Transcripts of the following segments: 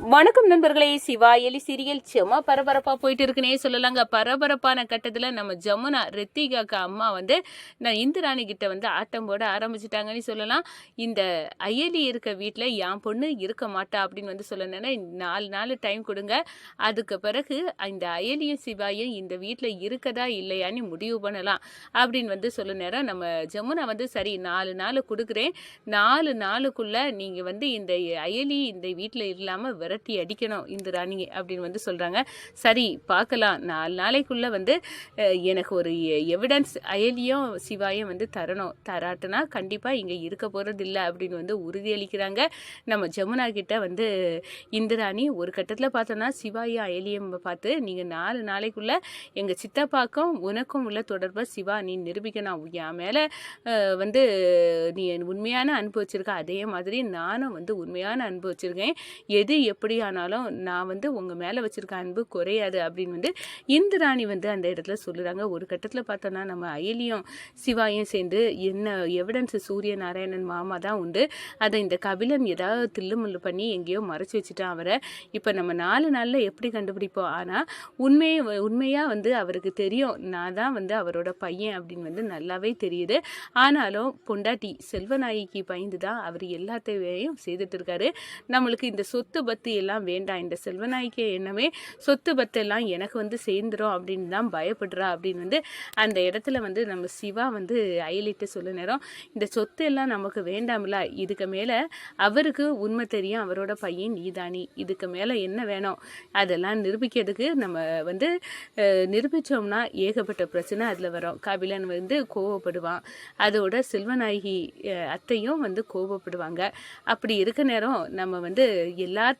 வணக்கம் நண்பர்களே. சிவா எலி சீரியல் சும்மா பரபரப்பா போயிட்டு இருக்குனே சொல்லலாங்க. பரபரப்பான கட்டத்துல நம்ம ஜமுனா ரித்திகாக்கு அம்மா வந்து நான் இந்திராணி கிட்ட வந்து ஆட்டம் போட ஆரம்பிச்சிட்டாங்கன்னு சொல்லலாம். இந்த அயலி இருக்க வீட்டில் என் பொண்ணு இருக்க மாட்டா அப்படின்னு வந்து சொல்லணும்னா நாலு நாள் டைம் கொடுங்க. அதுக்கு பிறகு இந்த அயலியும் சிவாயும் இந்த வீட்டில் இருக்கதா இல்லையான்னு முடிவு பண்ணலாம் அப்படின்னு வந்து சொல்ல நேரம் நம்ம ஜமுனா வந்து சரி நாலு நாள் கொடுக்குறேன். நாலு நாளுக்குள்ள நீங்க வந்து இந்த அயலி இந்த வீட்டில் இல்லாம விரட்டி அடிக்கணும் இந்த ராணியை அப்படின்னு வந்து சொல்கிறாங்க சரி பார்க்கலாம். நாலு நாளைக்குள்ளே வந்து எனக்கு ஒரு எவிடன்ஸ் அயலியும் சிவாயும் வந்து தரணும். தராட்டுனா கண்டிப்பாக இங்கே இருக்க போகிறது இல்லை அப்படின்னு வந்து உறுதியளிக்கிறாங்க. நம்ம ஜமுனா கிட்ட வந்து இந்திராணி ஒரு கட்டத்தில் பார்த்தோன்னா சிவாயும் அயலியும் பார்த்து நீங்கள் நாலு நாளைக்குள்ளே எங்கள் சித்தப்பாக்கும் உனக்கும் உள்ள தொடர்பை சிவா நீ நிரூபிக்கணும். என் மேலே வந்து நீ உண்மையான அனுபவிச்சிருக்க அதே மாதிரி நானும் வந்து உண்மையான அனுபவிச்சிருக்கேன் எது எப்படி ஆனாலும் நான் வந்து உங்கள் மேலே வச்சுருக்க அன்பு குறையாது அப்படின்னு வந்து இந்திராணி வந்து அந்த இடத்துல சொல்லுறாங்க. ஒரு கட்டத்தில் பார்த்தோன்னா நம்ம அயலியும் சிவாயும் சேர்ந்து என்ன எவிடன்ஸ் சூரிய நாராயணன் மாமா தான் உண்டு. அதை இந்த கபிலன் ஏதாவது தில்லுமுள்ளு பண்ணி எங்கேயோ மறைச்சி வச்சுட்டான் அவரை. இப்போ நம்ம நாலு நாளில் எப்படி கண்டுபிடிப்போம்? ஆனால் உண்மையை உண்மையாக வந்து அவருக்கு தெரியும். நான் தான் வந்து அவரோட பையன் அப்படின்னு வந்து நல்லாவே தெரியுது. ஆனாலும் பொண்டாட்டி செல்வநாயகிக்கு பயந்து தான் அவர் எல்லாத்தையும் செய்துட்டு இருக்காரு. நம்மளுக்கு இந்த சொத்து பத்து எல்லாம் வேண்டாம். இந்த செல்வநாயகி என்னமே சொத்து பத்து எல்லாம் எனக்கு வந்து சேர்ந்துரும் அப்படின்னு தான் பயப்படுறா அப்படின்னு வந்து அந்த இடத்துல வந்து நம்ம சிவா வந்து அயலிட்டு சொல்ல நேரம் இந்த சொத்து எல்லாம் நமக்கு வேண்டாம்ல இதுக்கு மேலே அவருக்கு உண்மை தெரியும் அவரோட பையன் நீதானி இதுக்கு மேலே என்ன வேணும்? அதெல்லாம் நிரூபிக்கிறதுக்கு நம்ம வந்து நிரூபித்தோம்னா நிரூபிச்சோம்னா ஏகப்பட்ட பிரச்சனை அதில் வரும். கபிலன் வந்து கோவப்படுவான். அதோட செல்வநாயகி அத்தையும் வந்து கோவப்படுவாங்க. அப்படி இருக்க நேரம் நம்ம வந்து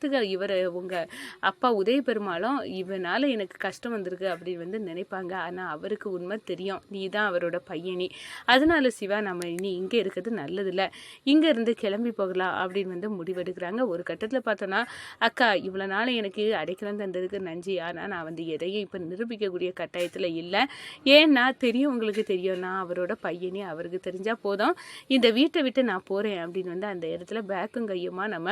எல்லாத்துக்கும் இவர் உங்கள் அப்பா உதய பெருமாளும் இவனால் எனக்கு கஷ்டம் வந்திருக்கு அப்படின்னு வந்து நினைப்பாங்க. ஆனால் அவருக்கு உண்மை தெரியும். நீ தான் அவரோட பையனி. அதனால சிவா நம்ம இனி இங்கே இருக்கிறது நல்லதில்ல. இங்கே இருந்து கிளம்பி போகலாம் அப்படின்னு வந்து முடிவெடுக்கிறாங்க. ஒரு கட்டத்தில் பார்த்தோன்னா அக்கா இவ்வளோ நாள் எனக்கு அடைக்கலம் தந்ததுக்கு நன்றி ஆனால் நான் வந்து எதையும் இப்போ நிரூபிக்கக்கூடிய கட்டாயத்தில் இல்லை. ஏன்னா தெரியும் உங்களுக்கு தெரியும். நான் அவரோட பையனே. அவருக்கு தெரிஞ்சால் போதும். இந்த வீட்டை விட்டு நான் போகிறேன் அப்படின்னு வந்து அந்த இடத்துல பேக்கும் கையுமா நம்ம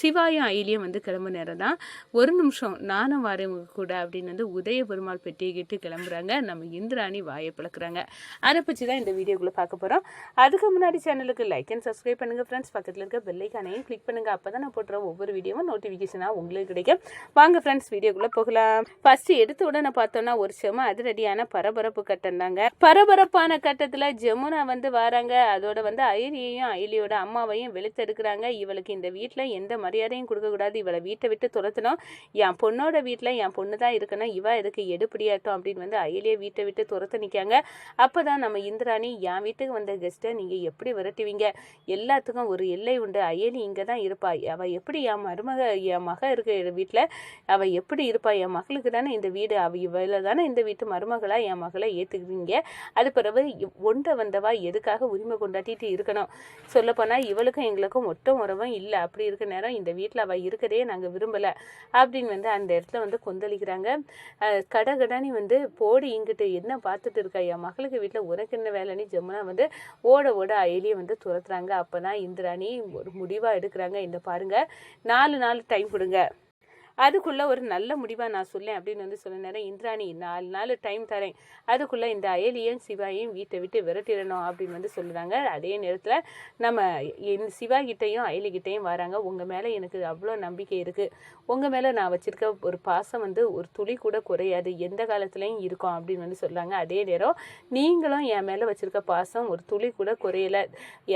சிவாயும் ஐலியும் வந்து கிளம்ப நேரம் தான். ஒரு நிமிஷம் நானும் வரேன் உங்க கூட அப்படின்னு வந்து உதய பெருமாள் பெட்டியை கேட்டு கிளம்புறாங்க. நம்ம இந்திராணி வாயை பிளக்குறாங்க. அதை பற்றி தான் இந்த வீடியோக்குள்ளே பார்க்க போகிறோம் அதுக்கு முன்னாடி சேனலுக்கு லைக் அண்ட் சப்ஸ்கிரைப் பண்ணுங்கள் ஃப்ரெண்ட்ஸ் பக்கத்தில் இருக்க பெல்லைக்கானையும் கிளிக் பண்ணுங்கள் அப்போ தான் நான் போட்டுற ஒவ்வொரு வீடியோவும் நோட்டிஃபிகேஷனாக உங்களுக்கு கிடைக்கும். வாங்க ஃப்ரெண்ட்ஸ் வீடியோக்குள்ளே போகலாம். ஃபர்ஸ்ட் எடுத்த உடனே பார்த்தோன்னா ஒரு செம அதிரடியான பரபரப்பு கட்டம் தாங்க. பரபரப்பான கட்டத்தில் ஜமுனா வந்து வராங்க. அதோட வந்து ஐலியையும் ஐலியோட அம்மாவையும் வெளுத்தெடுக்கிறாங்க. இவளுக்கு இந்த வீட்டில் எந்த மரியாதையும் கொடுக்கக்கூடாது. இவளை வீட்டை விட்டு துரத்தணும் என் பொண்ணோட வீட்டில் என் பொண்ணு தான் இருக்கணும் இவ எதுக்கு எடுப்படியாட்டும் அப்படின்னு வந்து அயலியை வீட்டை விட்டு துரத்த நிற்காங்க அப்போ தான் நம்ம இந்திராணி என் வீட்டுக்கு வந்த கெஸ்ட்டை நீங்கள் எப்படி விரட்டுவீங்க? எல்லாத்துக்கும் ஒரு எல்லை உண்டு. அயலி இங்கே தான் இருப்பா. அவள் எப்படி என் மருமக என் மக இருக்க வீட்டில் அவள் எப்படி இருப்பா? என் மகளுக்கு தானே இந்த வீடு. அவ இவளை தானே இந்த வீட்டு மருமகளாக என் மகளை ஏற்றுக்குவீங்க அது பிறகு ஒன்றை வந்தவா எதுக்காக உரிமை கொண்டாட்டிட்டு இருக்கணும்? சொல்லப்போனால் இவளுக்கும் எங்களுக்கும் ஒட்டும் உறவும் இல்லை. அப்படி இருக்க நேரம் இந்த வீட்டில் அவள் இருக்கதே நாங்கள் விரும்பலை. அப்படின்னு வந்து அந்த இடத்துல வந்து கொந்தளிக்கிறாங்க. அஹ் கடகடனி வந்து போடி இங்கிட்டு என்ன பார்த்துட்டு இருக்கா? என் மகளுக்கு வீட்டில் உனக்கு என்ன வேலைன்னு ஜமுனா வந்து ஓட ஓட அயலியை வந்து துரத்துறாங்க. அப்போ தான் இந்திராணி ஒரு முடிவாக எடுக்கிறாங்க. இந்த பாருங்க நாலு நாள் டைம் கொடுங்க. அதுக்குள்ளே ஒரு நல்ல முடிவாக நான் சொல்லேன் அப்படின்னு வந்து சொன்ன நேரம் இந்திராணி நாலு நாள் டைம் தரேன். அதுக்குள்ளே இந்த அயலியும் சிவாயும் வீட்டை விட்டு விரட்டிடணும் அப்படின்னு வந்து சொல்லுறாங்க. அதே நேரத்தில் நம்ம என் சிவா கிட்டேயும் அயலிகிட்டேயும் வராங்க. உங்கள் மேலே எனக்கு அவ்வளோ நம்பிக்கை இருக்குது உங்கள் மேலே நான் வச்சுருக்க ஒரு பாசம் வந்து ஒரு துளி கூட குறையாது. எந்த காலத்துலேயும் இருக்கும் அப்படின்னு வந்து சொல்கிறாங்க அதே நேரம் நீங்களும் என் மேலே வச்சுருக்க பாசம் ஒரு துளி கூட குறையலை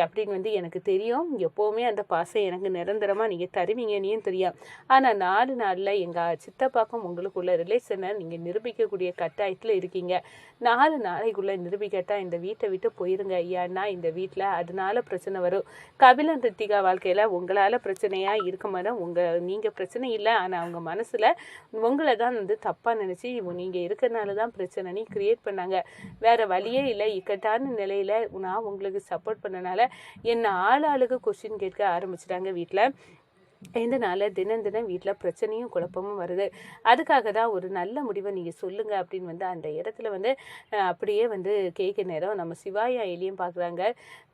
அப்படின்னு வந்து எனக்கு தெரியும். எப்போவுமே அந்த பாசம் எனக்கு நிரந்தரமாக நீங்கள் தருவீங்கன்னு தெரியும். ஆனால் நாலு நாளில் எங்கள் சித்தப்பாக்கும் உங்களுக்குள்ள ரிலேஷனை நீங்கள் நிரூபிக்கக்கூடிய கட்டாயத்தில் இருக்கீங்க. நாலு நாளைக்குள்ளே நிரூபிக்கட்டா இந்த வீட்டை விட்டு போயிருங்க ஏன்னா இந்த வீட்டில் அதனால பிரச்சனை வரும். கபிலன் ரித்திகா வாழ்க்கையில் உங்களால் பிரச்சனையாக இருக்க உங்கள் நீங்கள் பிரச்சனை இல்லை. ஆனால் அவங்க மனசில் உங்களை தான் வந்து தப்பாக நினச்சி நீங்கள் இருக்கிறனால தான் பிரச்சனைன்னு கிரியேட் பண்ணாங்க. வேறு வழியே இல்லை. இக்கட்டான நிலையில் நான் உங்களுக்கு சப்போர்ட் பண்ணனால என்னை ஆள் ஆளுக்கு கொஸ்டின் கேட்க ஆரம்பிச்சிட்டாங்க வீட்டில் இதனால் தினம் தினம் வீட்டில் பிரச்சனையும் குழப்பமும் வருது? அதுக்காக தான் ஒரு நல்ல முடிவை நீங்கள் சொல்லுங்கள் அப்படின்னு வந்து அந்த இடத்துல வந்து அப்படியே வந்து கேட்க நேரம் நம்ம சிவாயா எலியும் பார்க்குறாங்க.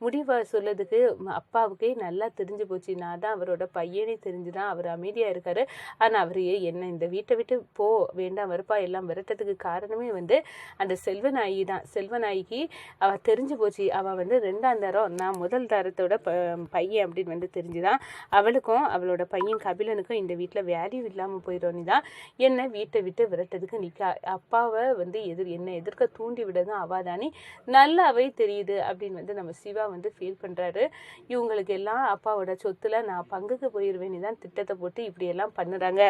முடிவை சொல்லதுக்கு அப்பாவுக்கே நல்லா தெரிஞ்சு போச்சு. நான் தான் அவரோட பையனே தெரிஞ்சு தான் அவர் அமைதியாக இருக்கார். ஆனால் அவர் என்ன இந்த வீட்டை விட்டு போ வேண்டாம் வெறுப்பா எல்லாம் விரட்டத்துக்கு காரணமே வந்து அந்த செல்வநாயகி தான். செல்வநாயகி அவள் தெரிஞ்சு போச்சு. அவள் வந்து ரெண்டாம் தரம் நான் முதல் தரத்தோட ப பையன் அப்படின்னு வந்து தெரிஞ்சுதான் அவளுக்கும் அவளோட பையன் கபிலனுக்கும் இந்த வீட்டில் வேல்யூ இல்லாமல் போயிடும் தான் என்னை வீட்டை விட்டு விரட்டதுக்கு நிற்கா அப்பாவை வந்து எதிர் என்னை எதிர்க்க தூண்டி விடதும் அவாதானே நல்லாவே தெரியுது அப்படின்னு வந்து நம்ம சிவா வந்து ஃபீல் பண்ணுறாரு இவங்களுக்கு எல்லாம் அப்பாவோட சொத்துல நான் பங்குக்கு போயிடுவேன்னு தான் திட்டத்தை போட்டு இப்படியெல்லாம் பண்ணுறாங்க.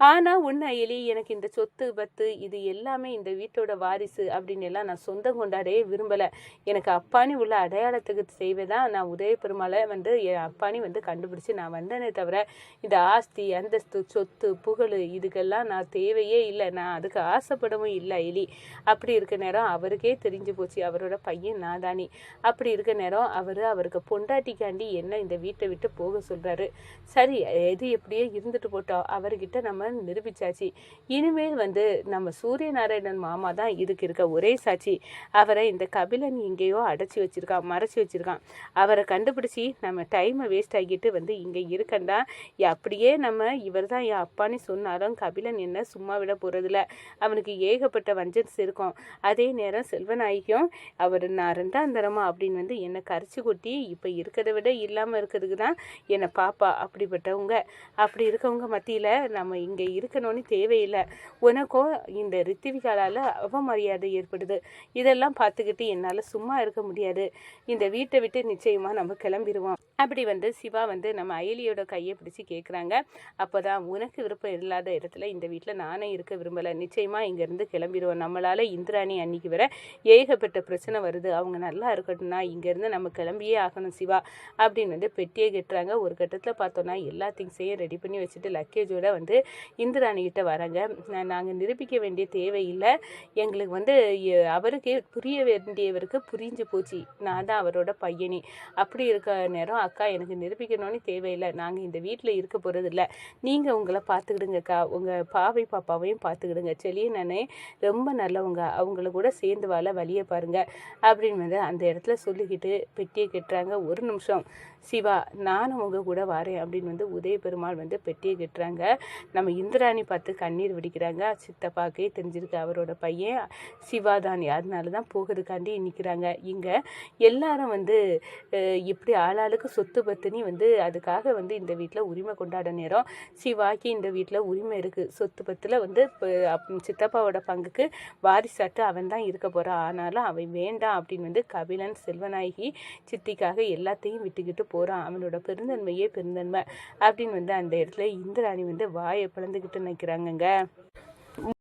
ஆனால் உன்னை எலி எனக்கு இந்த சொத்து பத்து இது எல்லாமே இந்த வீட்டோட வாரிசு அப்படின்னு எல்லாம் நான் சொந்தம் கொண்டாடவே விரும்பலை. எனக்கு அப்பானி உள்ள அடையாளத்துக்கு செய்வதான் நான் உதய பெருமாளை வந்து என் அப்பானி வந்து கண்டுபிடிச்சி நான் வந்தேனே தவிர இந்த ஆஸ்தி அந்தஸ்து சொத்து புகழ் இதுக்கெல்லாம் நான் தேவையே இல்லை. நான் அதுக்கு ஆசைப்படவும் இல்லை எலி அப்படி இருக்க நேரம் அவருக்கே தெரிஞ்சு போச்சு. அவரோட பையன் நான் தானே. அப்படி இருக்க நேரம் அவர் அவருக்கு பொண்டாட்டிக்காண்டி என்ன இந்த வீட்டை விட்டு போக சொல்கிறாரு சரி எது எப்படியோ இருந்துட்டு போட்டோம். அவர்கிட்ட நம்ம நிரூபிச்சாச்சு. இனிமேல் வந்து நம்ம சூரிய நாராயணன் மாமா தான் இதுக்கு இருக்க ஒரே சாட்சி. அவரை இந்த கபிலன் எங்கேயோ அடைச்சி வச்சிருக்கான் மறைச்சி வச்சிருக்கான். அவரை கண்டுபிடிச்சி நம்ம டைமை வேஸ்ட் ஆகிட்டு வந்து இங்கே இருக்கண்டா. அப்படியே நம்ம இவர் தான் என் அப்பான்னு சொன்னாலும் கபிலன் என்ன சும்மா விட போகிறதில்ல அவனுக்கு ஏகப்பட்ட வஞ்சன்ஸ் இருக்கும். அதே நேரம் செல்வநாயகியும் அவர் நான் ரெண்டாம் தரமா அப்படின்னு வந்து என்னை கரைச்சி கொட்டி இப்போ இருக்கிறத விட இல்லாமல் இருக்கிறதுக்கு தான் என்னை பாப்பா அப்படிப்பட்டவங்க. அப்படி இருக்கவங்க மத்தியில் நம்ம இங்கே இருக்கணும்னு தேவையில்லை. உனக்கும் இந்த ரித்திவிகாலால் அவமரியாதை ஏற்படுது. இதெல்லாம் பார்த்துக்கிட்டு என்னால் சும்மா இருக்க முடியாது. இந்த வீட்டை விட்டு நிச்சயமாக நம்ம கிளம்பிடுவோம் அப்படி வந்து சிவா வந்து நம்ம அயலியோட கையை பிடிச்சி கேட்குறாங்க அப்போ தான் உனக்கு விருப்பம் இல்லாத இடத்துல இந்த வீட்டில் நானே இருக்க விரும்பலை. நிச்சயமாக இங்கேருந்து கிளம்பிடுவோம் நம்மளால் இந்திராணி அன்னைக்கு வர ஏகப்பட்ட பிரச்சனை வருது. அவங்க நல்லா இருக்கட்டும்னா இங்கேருந்து நம்ம கிளம்பியே ஆகணும் சிவா அப்படின்னு வந்து பெட்டியே கட்டுறாங்க. ஒரு கட்டத்தில் பார்த்தோன்னா எல்லா திங்ஸையும் ரெடி பண்ணி வச்சுட்டு லக்கேஜோட வந்து இந்திராணிகிட்ட வராங்க. நாங்கள் நிரூபிக்க வேண்டிய தேவையில்லை எங்களுக்கு வந்து அவருக்கே புரிய வேண்டியவருக்கு புரிஞ்சு போச்சு. நான் தான் அவரோட பையனி. அப்படி இருக்க நேரம் அக்கா எனக்கு நிரூபிக்கணும்னு தேவையில்லை. நாங்கள் இந்த வீட்டில் இருக்க போகிறது இல்லை நீங்கள் உங்களை பார்த்துக்கிடுங்கக்கா உங்கள் பாவை பாப்பாவையும் பார்த்துக்கிடுங்க செளிய நானே ரொம்ப நல்லவங்க. அவங்கள கூட சேர்ந்து வாழ வழியை பாருங்கள் அப்படின்னு வந்து அந்த இடத்துல சொல்லிக்கிட்டு பெட்டியை கட்டுறாங்க. ஒரு நிமிஷம். சிவா நானும் உங்கள் கூட வரேன் அப்படின்னு வந்து உதய பெருமாள் வந்து பெட்டியை கட்டுறாங்க. நம்ம இந்திராணி பார்த்து கண்ணீர் வெடிக்கிறாங்க. சித்தப்பாக்கே தெரிஞ்சிருக்கு. அவரோட பையன் சிவா தான். அதனால தான் போகிறதுக்காண்டி நிற்கிறாங்க இங்கே எல்லாரும் வந்து இப்படி ஆளாளுக்கு சொத்து பத்தினி வந்து அதுக்காக வந்து இந்த வீட்டில் உரிமை கொண்டாட நேரம். சிவாக்கு இந்த வீட்டில் உரிமை இருக்குது சொத்து பத்தில் வந்து இப்போ சித்தப்பாவோட பங்குக்கு வாரிசாட்டு அவன் தான் இருக்க போகிறான் ஆனாலும் அவன் வேண்டாம் அப்படின்னு வந்து கபிலன் செல்வநாயகி சித்திக்காக எல்லாத்தையும் விட்டுக்கிட்டு போகிறான் அவனோட பெருந்தன்மையே பெருந்தன்மை அப்படின்னு வந்து அந்த இடத்துல இந்திராணி வந்து வாயை பிளந்துக்கிட்டு நிற்கிறாங்கங்க